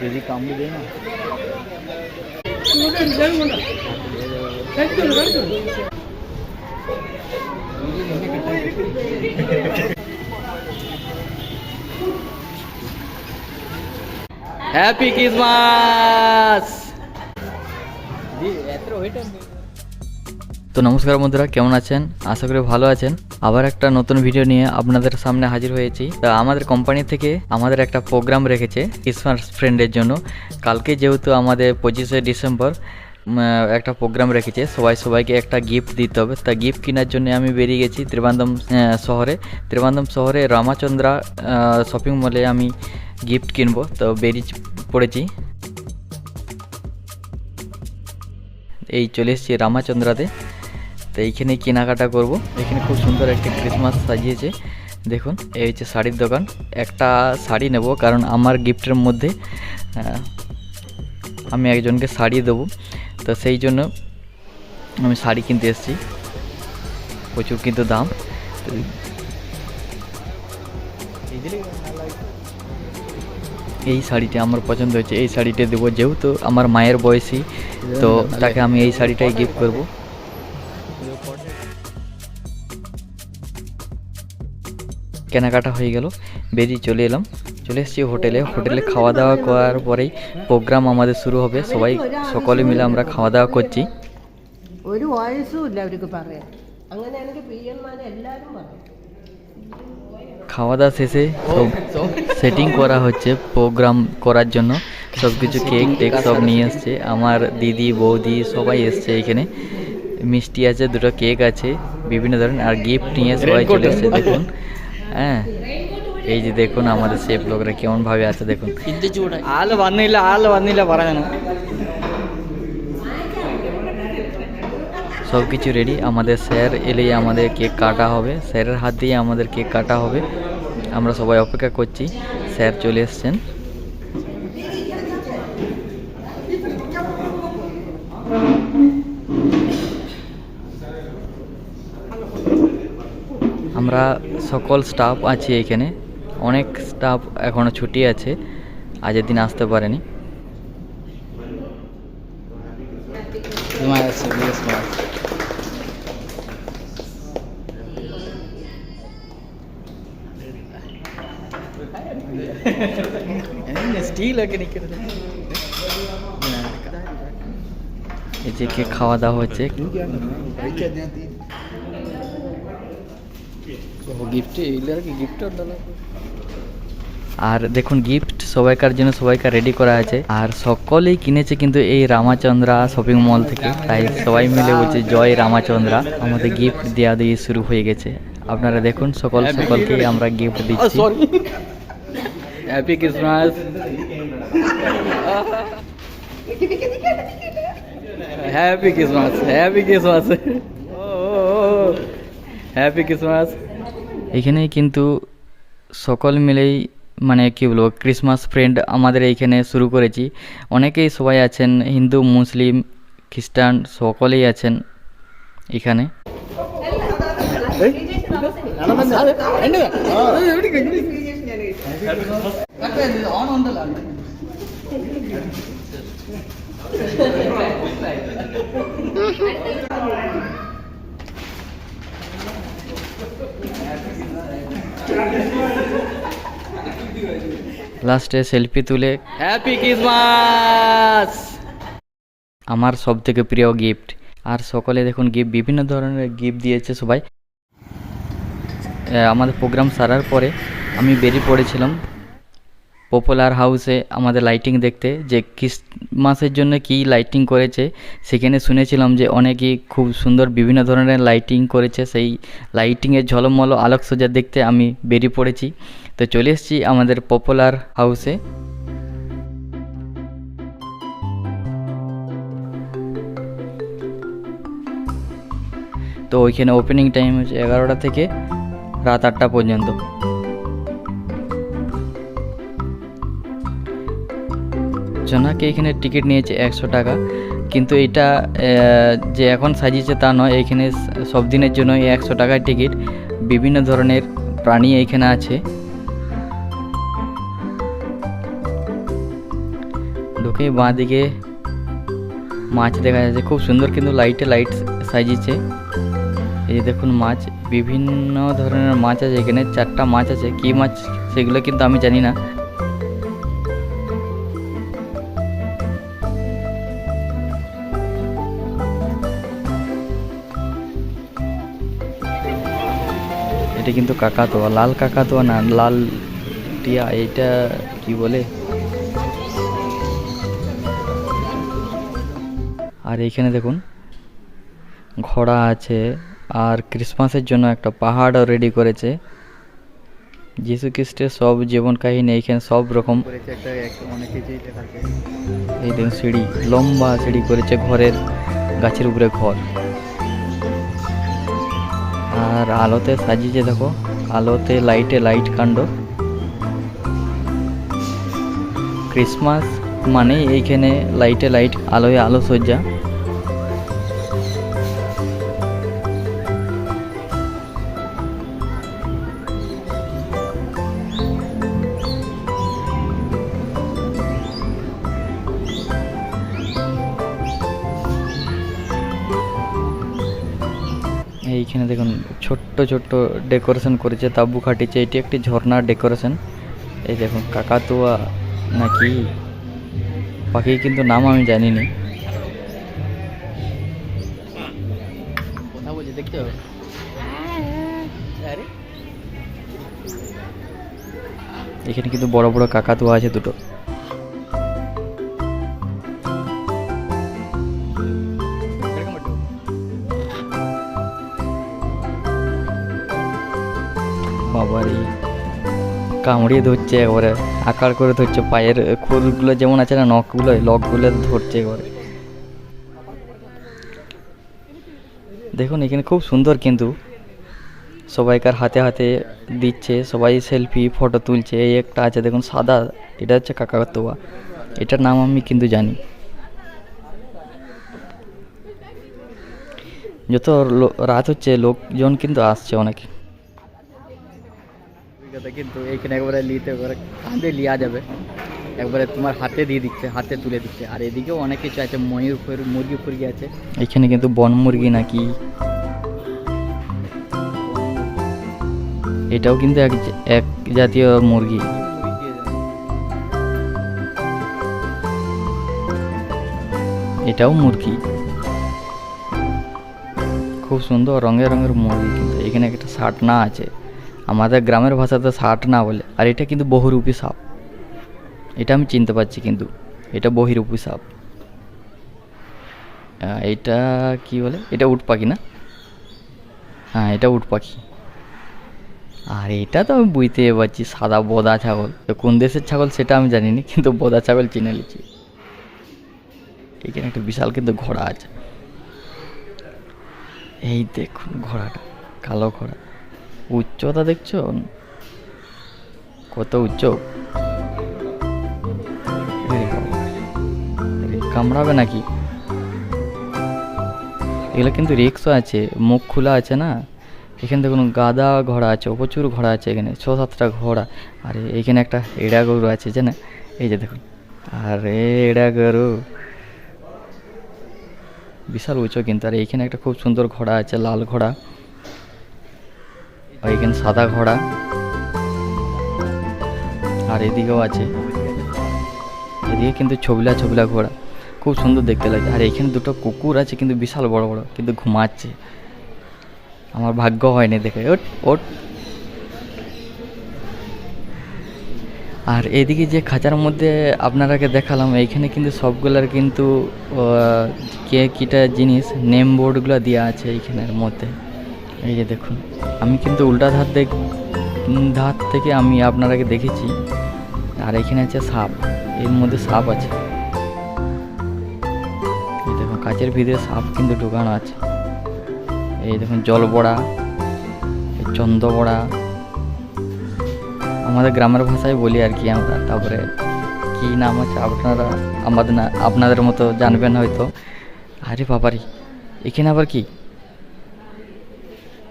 দিদি কামড়ে দেয় না হ্যাপি ক্রিসমাস তো নমস্কার বন্ধুরা, কেমন আছেন? আশা করি ভালো আছেন। আবার একটা নতুন ভিডিও নিয়ে আপনাদের সামনে হাজির হয়েছি। তা আমাদের কোম্পানি থেকে আমাদের একটা প্রোগ্রাম রেখেছে ক্রিসমাস ফ্রেন্ডের জন্য। কালকে যেহেতু আমাদের পঁচিশে ডিসেম্বর একটা প্রোগ্রাম রেখেছে। সবাই সবাইকে একটা গিফট দিতে হবে। তা গিফট কেনার জন্য আমি বেরিয়ে গেছি ত্রিবান্ধম শহরে। ত্রিবান্ধম শহরে রামাচন্দ্রা শপিং মলে আমি গিফট কিনবো। তো বেরিয়ে পড়েছি। এই চলে এসেছি রামাচন্দ্রাতে। তো এইখানে কেনাকাটা করব। এখানে খুব সুন্দর একটা ক্রিসমাস সাজিয়েছে। দেখুন, এই হচ্ছে শাড়ির দোকান। একটা শাড়ি নেব, কারণ আমার গিফটের মধ্যে আমি একজনকে শাড়ি দেবো। তো সেই জন্য আমি শাড়ি কিনতে এসেছি। প্রচুর কিন্তু দাম। এই শাড়িটা আমার পছন্দ হয়েছে। এই শাড়িটা দেবো, যেহেতু আমার মায়ের বয়সী, তো তাকে আমি এই শাড়িটাই গিফট করব। কেনাকাটা হয়ে গেল বেরিয়ে চলে এলাম চলে এসেছি হোটেলে হোটেলে খাওয়া দাওয়া করার পরেই প্রোগ্রাম আমাদের শুরু হবে সবাই সকলে মিলে আমরা খাওয়া দাওয়া করছি ഒരു വയസ്സും ഇല്ല അവർക്ക് പറയാൻ അങ്ങനെയാണെങ്കിൽ പിയന്മാരെ എല്ലാവരും പറയും খাওয়া দাওয়া শেষে সব সেটিং করা হচ্ছে প্রোগ্রাম করার জন্য সব কিছু কেক টেক সব নিয়ে এসছে আমার দিদি বৌদি সবাই এসছে এখানে মিষ্টি আছে দুটো কেক আছে বিভিন্ন ধরনের আর গিফট নিয়ে সবাই চলে এসছে দেখুন হ্যাঁ এই যে দেখুন আমাদের সেফ লোকরা কেমনভাবে আছে দেখুন। আলো বান্ধিল আলো বান্ধিল পারা না সব কিছু রেডি আমাদের স্যার এলেই আমাদের কেক কাটা হবে। স্যারের হাত দিয়ে আমাদের কেক কাটা হবে। আমরা সবাই অপেক্ষা করছি। স্যার চলে এসছেন। আমরা সকল স্টাফ আছি এখানে। অনেক স্টাফ এখনও ছুটি আছে আজের দিন আসতে পারেনি। এই যে কে খাওয়া দাওয়া হচ্ছে। আর দেখুন গিফট সবাইকার জন্য সবাইকার রেডি করা আছে। আর সকলেই কিনেছে কিন্তু এই রামাচন্দ্রা শপিং মল থেকে। তাই সবাই মিলে বলছে জয় রামাচন্দ্রা। আমাদের গিফট দেওয়া দিয়ে শুরু হয়ে গেছে। আপনারা দেখুন সকল সকলকে আমরা গিফট দিচ্ছি। Happy Christmas happy Christmas happy Christmas happy Christmas এখানে কিন্তু সকল মিলেই মানে কি বলব ক্রিসমাস ফ্রেন্ড আমাদের এইখানে শুরু করেছি অনেকেই সবাই আছেন হিন্দু মুসলিম খ্রিস্টান সকলেই আছেন এখানে লাস্টে সেলফি তুলে। হ্যাপি ক্রিসমাস আমার সব থেকে প্রিয় গিফট আর সকলে দেখুন গিফট বিভিন্ন ধরনের গিফট দিয়েছে সবাই। আমাদের প্রোগ্রাম সারার পরে আমি বেরিয়ে পড়েছিলাম। পপুলার হাউসে আমাদের লাইটিং দেখতে, যে ক্রিসমাসের জন্য কী লাইটিং করেছে, সেখানে শুনেছিলাম যে অনেকেই খুব সুন্দর বিভিন্ন ধরনের লাইটিং করেছে, সেই লাইটিংয়ের ঝলমল আলোকসজ্জা দেখতে আমি বেরিয়ে পড়েছি। তো চলে এসেছি আমাদের পপুলার হাউসে তো ওইখানে ওপেনিং টাইম হচ্ছে এগারোটা থেকে রাত আটটা পর্যন্ত। জনাকে এখানে টিকিট নিয়েছে একশো টাকা। কিন্তু এটা যে এখন সাজিয়েছে তা নয়, এখানে সব দিনের জন্য এই একশো টাকার টিকিট বিভিন্ন ধরনের প্রাণী এইখানে আছে। ঢুকে বাঁ দিকে মাছ দেখা যাচ্ছে, খুব সুন্দর কিন্তু লাইটে লাইট সাজিয়েছে। এই যে দেখুন মাছ, বিভিন্ন ধরনের মাছ আছে এখানে, চারটা মাছ আছে। কী মাছ সেগুলো কিন্তু আমি জানি না। কিন্তু কাকাতোয়া লাল কাকাতোয়া না লাল টিয়া এটা কি বলে? আর এইখানে দেখুন ঘোড়া আছে আর ক্রিসমাসের জন্য একটা পাহাড়ও রেডি করেছে। যিশু খ্রিস্টের সব জীবন কাহিনী এইখানে সব রকম। এই দেখুন সিঁড়ি লম্বা সিঁড়ি করেছে ঘরের গাছের উপরে ঘর। আর আলোতে সাজিয়েছে দেখো। আলোতে লাইটে লাইট কাণ্ড। ক্রিসমাস মানে এইখানে লাইটে লাইট আলোয় আলো সজ্জা। এইখানে দেখুন ছোট্ট ছোট্ট ডেকোরেশন করেছে তাবু খাটিয়েছে। এটি একটি ঝর্ণার ডেকোরেশন এই দেখুন কাকাতুয়া নাকি? পাখি কিন্তু নাম আমি জানি নি কথা বলছি দেখছ এখানে কিন্তু বড় বড় কাকাতুয়া আছে দুটো। কামড়িয়ে ধরছে একবারে, আকার করে ধরছে, পায়ের খুরগুলো যেমন আছে না, নখগুলো, লকগুলো ধরছে একবারে। দেখুন, এখানে খুব সুন্দর কিন্তু সবাইকার হাতে হাতে দিচ্ছে, সবাই সেলফি ফটো তুলছে, এই একটা আছে, দেখুন, সাদা, এটা হচ্ছে কাকাতুয়া, এটার নাম আমি কিন্তু জানি। যত রাত হচ্ছে, লোকজন কিন্তু আসছে অনেক। অভিজ্ঞতা কিন্তু এইখানে একবারে নিতে একবারে কাঁধে লিয়া যাবে। একবারে তোমার হাতে দিয়ে দিচ্ছে, হাতে তুলে দিচ্ছে। আর এদিকেও অনেক কিছু আছে, ময়ূর ফয়ূর মুরগি ফুরগি আছে। এখানে কিন্তু বন মুরগি নাকি? এটাও কিন্তু এক এক জাতীয় মুরগি। এটাও মুরগি। খুব সুন্দর রঙের রঙের মুরগি কিন্তু। এখানে একটা সাটনা আছে। আমাদের গ্রামের ভাষাতে ষাট না বলে, আর এটা কিন্তু বহুরূপী সাপ। এটা আমি চিনতে পারছি কিন্তু, এটা বহিরূপী সাপ। এটা কি বলে? এটা উট পাখি না? হ্যাঁ এটা উট পাখি। আর এটা তো আমি বুঝতে পারছি, সাদা বোদা ছাগল। তো কোন দেশের ছাগল সেটা আমি জানি না কিন্তু বোদা ছাগল চিনে নিচ্ছি এখানে একটা বিশাল কিন্তু ঘোড়া আছে। এই দেখুন ঘোড়াটা, কালো ঘোড়া। উচ্চতা দেখছ? কত উচ্চ? কামড়াবে নাকি? এগুলো কিন্তু রিক্সও আছে, মুখ খোলা আছে না? এখানে দেখুন গাদা ঘোড়া আছে, প্রচুর ঘোড়া আছে এখানে, ছ সাতটা ঘোড়া। আর এইখানে একটা এড়া গরু আছে, জানে? এই যে দেখুন। আরে, এড়া গরু। বিশাল উঁচু কিন্তু, আর এইখানে একটা খুব সুন্দর ঘোড়া আছে, লাল ঘোড়া। এখানে সাদা ঘোড়া। আর এদিকেও আছে। এদিকে কিন্তু ছবিলা ছবিলা ঘোড়া। খুব সুন্দর দেখতে লাগে। আর এখানে দুটো কুকুর আছে, কিন্তু বিশাল বড় বড়, কিন্তু ঘুমাচ্ছে। আমার ভাগ্য হয়নি দেখে। ওট ওট আর এদিকে যে খাঁচার মধ্যে আপনারাকে দেখালাম, এইখানে কিন্তু সবগুলার কিন্তু কে কীটা জিনিস, নেম বোর্ডগুলো দেওয়া আছে এইখানের মধ্যে। এই যে দেখুন, আমি কিন্তু উল্টা ধার দেখ ধার থেকে আমি আপনারাকে দেখেছি। আর এখানে আছে সাপ, এর মধ্যে সাপ আছে। এই দেখুন, কাচের ভিতরে সাপ কিন্তু ঢোকানো আছে। এই দেখুন, জল বড়া চন্দ বড়া। আমাদের গ্রামের ভাষায় বলি আর কি আমরা, তারপরে কি নাম আছে আপনারা, আমাদের না, আপনাদের মতো জানবেন হয়তো। আরে বাবারি, এখানে আবার কি?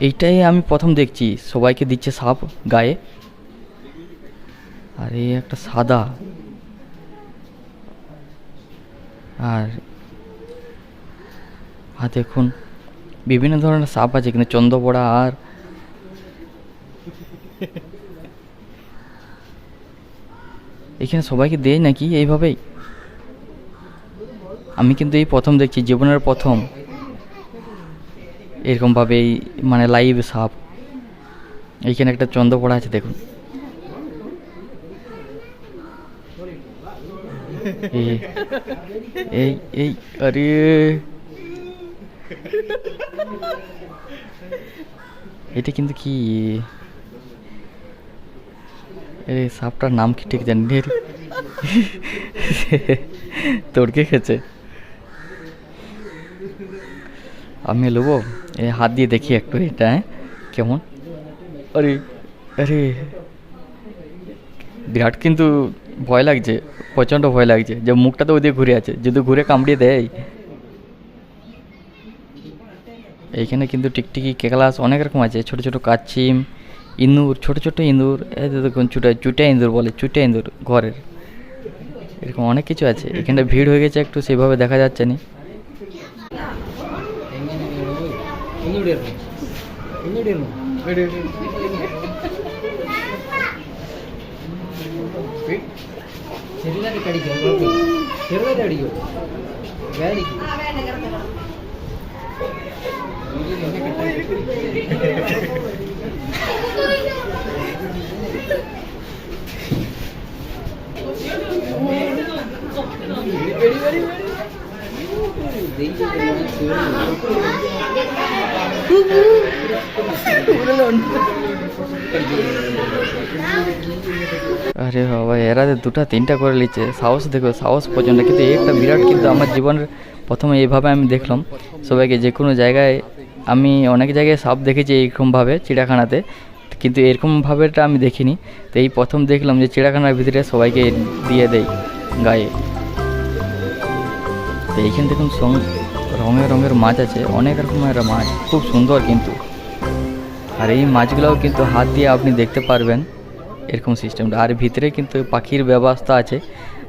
এইটাই আমি প্রথম দেখছি। সবাইকে দিচ্ছে সাপ গায়ে। আর এই একটা সাদা। আর আর দেখুন, বিভিন্ন ধরনের সাপ আছে কিন্তু চন্দ্রপড়া আর এখানে সবাইকে দেয় নাকি এইভাবেই? আমি কিন্তু এই প্রথম দেখছি, জীবনের প্রথম। এরকমভাবে এই মানে লাইভ সাপ এইখানে একটা চন্দ্র পড়া আছে, দেখুন। এই এই, আরে। এটা কিন্তু কি? এই সাপটার নাম কি ঠিক জানি না। রে। তোড়কে খেয়েছে? আমি এ হাত দিয়ে দেখি একটু এটা হ্যাঁ? কেমন? আরে আরে। বিরাট কিন্তু ভয় লাগছে, প্রচণ্ড ভয় লাগছে, যে মুখটা তো ওদিকে ঘুরে আছে, যদি ঘুরে কামড়িয়ে দেয়। এইখানে কিন্তু টিকটিকি, কেকলাস অনেক রকম আছে, ছোট ছোট কাচিম ইঁদুর, ছোট ছোট ইঁদুর দেখুন চুটা চুটা ইঁদুর বলে চুটা ইঁদুর, ঘরের। এরকম অনেক কিছু আছে, এখানে ভিড় হয়ে গেছে একটু সেভাবে দেখা যাচ্ছে না। ഒന്നുകൂടി ഇടണം ഒന്നുകൂടി ഇടണം ചെറുതായിട്ട് കടിക്കും കുഴപ്പമില്ല. ചെറുതായിട്ട് അടിക്കും വേദനിക്കും വെരി വെരി വെരി আরে বাবা, এরা দুটা তিনটা করে নিচ্ছে সাহস দেখো, সাহস পর্যন্ত। কিন্তু একটা বিরাট কিন্তু আমার জীবনের প্রথমে এইভাবে আমি দেখলাম। সবাইকে যে কোনো জায়গায় আমি অনেক জায়গায় সাপ দেখেছি এইরকমভাবে চিড়িয়াখানাতে, কিন্তু এরকমভাবেটা আমি দেখিনি। তো এই প্রথম দেখলাম যে চিড়িয়াখানার ভিতরে সবাইকে দিয়ে দেয় গায়ে। তো এইখানে দেখুন রঙের রঙের মাছ আছে, অনেক রকমের মাছ, খুব সুন্দর কিন্তু। আর এই মাছগুলোও কিন্তু হাত দিয়ে আপনি দেখতে পারবেন এরকম সিস্টেমটা আর ভিতরে কিন্তু পাখির ব্যবস্থা আছে,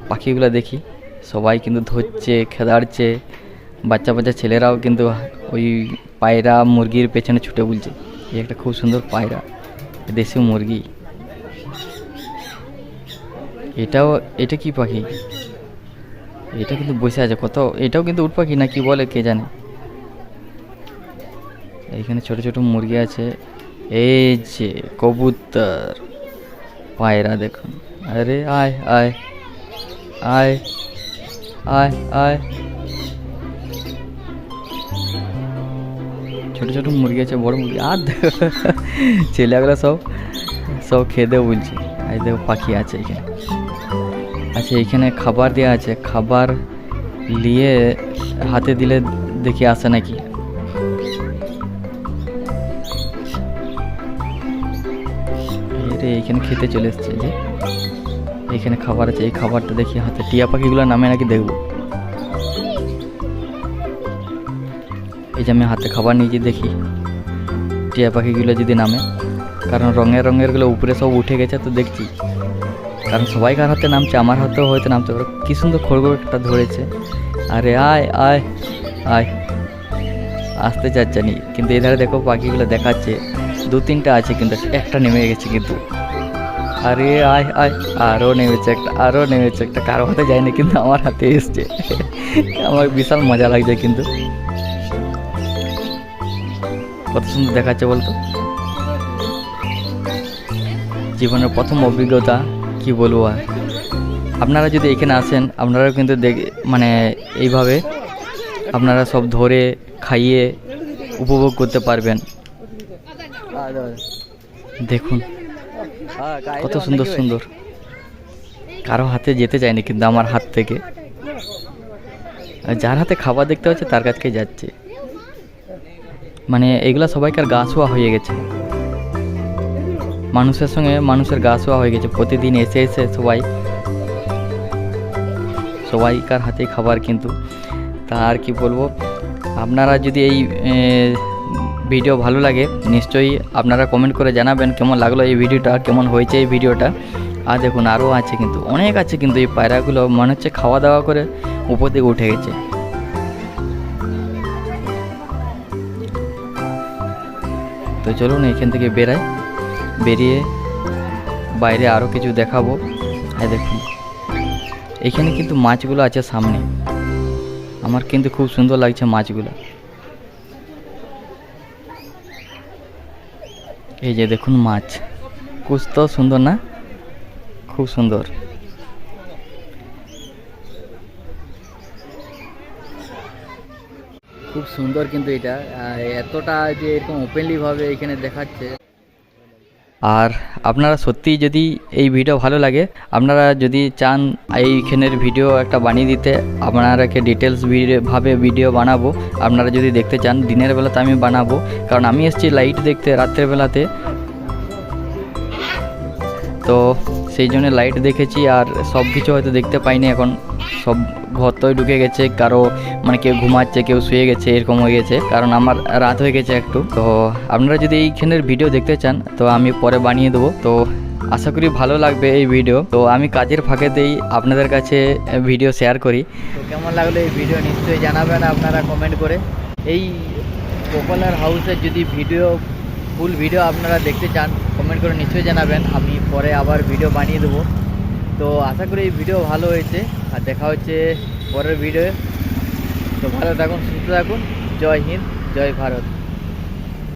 পাখিগুলো দেখি। সবাই কিন্তু ধরছে খেদাড়ছে বাচ্চা বাচ্চা ছেলেরাও কিন্তু ওই পায়রা মুরগির পেছনে ছুটে বুলছে। এই একটা খুব সুন্দর পায়রা, দেশি মুরগি। এটাও এটা কি পাখি? এটা কিন্তু বসে আছে কত এটাও কিন্তু উট পাখি না কি বলে কে জানে। এইখানে ছোট ছোট মুরগি আছে। এই যে কবুতর। পায়রা দেখুন। আরে আয় আয়। আয় আয় আয়। ছোট ছোট মুরগি আছে, বড় মুরগি। আর ছেলেগুলো সব সব খেয়ে খেতে বলছে। আর দেখো, পাখি আছে এখানে। আচ্ছা এখানে খাবার দেওয়া আছে। খাবার নিয়ে হাতে দিলে দেখি আসে নাকি। রে এখানে খেতে চলে এসছে যে। এখানে খাবার আছে, এই খাবারটা দেখি হাতে। টিয়া পাখিগুলো নামে নাকি দেখব। এই যে আমি হাতে খাবার নিয়েছি দেখি। টিয়া পাখিগুলো যদি নামে, কারণ রঙের রঙেরগুলো উপরে সব উঠে গেছে, তো দেখছি। কারণ সবাই সবাইকার হাতে নামছে, আমার হাতেও হয়তো নামতে পারে। কি সুন্দর খড়গো একটা ধরেছে। আরে আয় আয় আয়। আসতে চাচ্ছে নি। কিন্তু এধারে দেখো পাখিগুলো দেখাচ্ছে। দু তিনটা আছে কিন্তু, একটা নেমে গেছে কিন্তু। আরে আয় আয় আরও নেমেছে একটা আরও নেমেছে একটা। কারও হাতে যায়নি কিন্তু আমার হাতে এসছে। আমার বিশাল মজা লাগছে কিন্তু। কত সুন্দর দেখাচ্ছে বলতো। জীবনের প্রথম অভিজ্ঞতা। কি বলব আর? আপনারা যদি এখানে আসেন, আপনারাও কিন্তু দেখ মানে এইভাবে আপনারা সব ধরে খাইয়ে উপভোগ করতে পারবেন। দেখুন, কত সুন্দর সুন্দর। কারও হাতে যেতে চায়নি কিন্তু আমার হাত থেকে। যার হাতে খাবার দেখতে হচ্ছে তার কাছকে যাচ্ছে। মানে এগুলা সবাইকার গা শোয়া হয়ে গেছে। মানুষের সঙ্গে মানুষের গা শোয়া হয়ে গেছে। প্রতিদিন এসে এসে সবাই, সবাইকার হাতে খাবার কিন্তু। তা আর কি বলব? আপনারা যদি এই ভিডিও ভালো লাগে, নিশ্চয়ই আপনারা কমেন্ট করে জানাবেন কেমন লাগল এই ভিডিওটা, কেমন হয়েছে এই ভিডিওটা। আর দেখুন আরও আছে কিন্তু, অনেক আছে কিন্তু এই পায়রাগুলো, মনে হচ্ছে খাওয়া দাওয়া করে উপর দিকে উঠে গেছে। তো চলুন, এখান থেকে বেরাই। বেরিয়ে বাইরে আরও কিছু দেখাবো। হ্যাঁ দেখুন, এখানে কিন্তু মাছগুলো আছে সামনে। আমার কিন্তু খুব সুন্দর লাগছে মাছগুলো। এই যে দেখুন মাছ কুছ তো সুন্দর না? খুব সুন্দর। খুব সুন্দর কিন্তু এটা। এতটা যে এরকম ওপেনলিভাবে এখানে দেখাচ্ছে। আর আপনারা সত্যি যদি এই ভিডিও ভালো লাগে, আপনারা যদি চান এইখানের ভিডিও একটা বানিয়ে দিতে, আপনারাকে ডিটেলস ভাবে ভিডিও বানাবো। আপনারা যদি দেখতে চান, দিনের বেলাতে আমি বানাবো। কারণ আমি এসেছি লাইট দেখতে, রাত্রের বেলাতে। তো সেই জন্য লাইট দেখেছি আর সব কিছু হয়তো দেখতে পাইনি। এখন সব ঘরতই ঢুকে গেছে, কারও মানে কেউ ঘুমাচ্ছে, কেউ শুয়ে গেছে, এরকম হয়ে গেছে। কারণ আমার রাত হয়ে গেছে একটু। তো আপনারা যদি এইখানের ভিডিও দেখতে চান, তো আমি পরে বানিয়ে দেবো। তো আশা করি ভালো লাগবে এই ভিডিও তো আমি কাজের ফাঁকেতেই আপনাদের কাছে ভিডিও শেয়ার করি। তো কেমন লাগল এই ভিডিও নিশ্চয়ই জানাবেন আপনারা কমেন্ট করে। এই পপুলার হাউসের যদি ভিডিও ফুল ভিডিও আপনারা দেখতে চান কমেন্ট করে নিশ্চয়ই জানাবেন। আমি পরে আবার ভিডিও বানিয়ে দেবো। তো আশা করি এই ভিডিও ভালো হয়েছে। আর দেখা হচ্ছে পরের ভিডিও তো ভালো থাকুন, সুস্থ থাকুন। জয় হিন্দ, জয় ভারত।